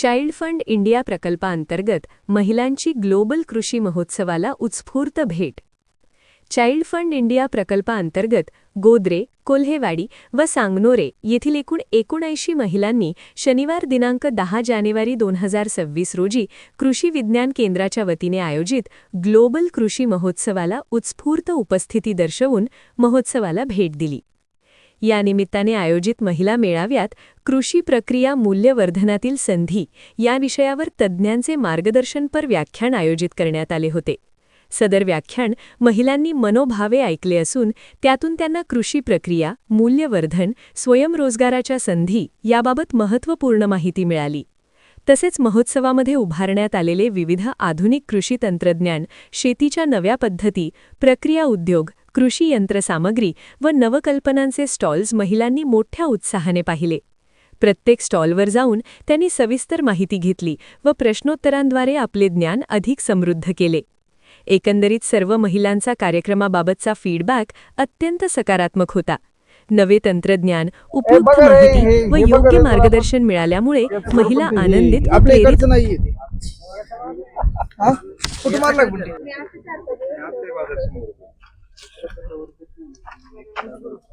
Child fund India प्रकल्पाअंतर्गत महिलांची global कृषी महोत्सवाला उत्स्फूर्त भेट. चाइल्ड फंड इंडिया प्रकल्पाअंतर्गत गोद्रे कोल्हेवाडी व सांगनोरे येथील एकूण एकोणऐंशी महिलांनी शनिवार दिनांक दहा जानेवारी दोन हजार सव्वीस रोजी कृषी विज्ञान केंद्राच्या वतीने आयोजित ग्लोबल कृषी महोत्सवाला उत्स्फूर्त उपस्थिती दर्शवून महोत्सवाला भेट दिली. या निमित्ताने आयोजित महिला मेळाव्यात कृषी प्रक्रिया मूल्यवर्धनातील संधी या विषयावर तज्ज्ञांचे मार्गदर्शनपर व्याख्यान आयोजित करण्यात आले होते. सदर व्याख्यान महिलांनी मनोभावे ऐकले असून त्यातून त्यांना कृषी प्रक्रिया मूल्यवर्धन स्वयंरोजगाराच्या संधी याबाबत महत्त्वपूर्ण माहिती मिळाली. तसेच महोत्सवामध्ये उभारण्यात आलेले विविध आधुनिक कृषी तंत्रज्ञान शेतीच्या नव्या पद्धती प्रक्रिया उद्योग कृषी यंत्रसामग्री व नवकल्पनांचे स्टॉल्स महिलांनी मोठ्या उत्साहाने पाहिले. प्रत्येक स्टॉलवर जाऊन त्यांनी सविस्तर माहिती घेतली व प्रश्नोत्तरांद्वारे आपले ज्ञान अधिक समृद्ध केले. एकंदरीत सर्व महिलांचा कार्यक्रमाबाबतचा फीडबॅक अत्यंत सकारात्मक होता. नवे तंत्रज्ञान उपयुक्त माहिती व योग्य मार्गदर्शन मिळाल्यामुळे महिला आनंदित व प्रेरित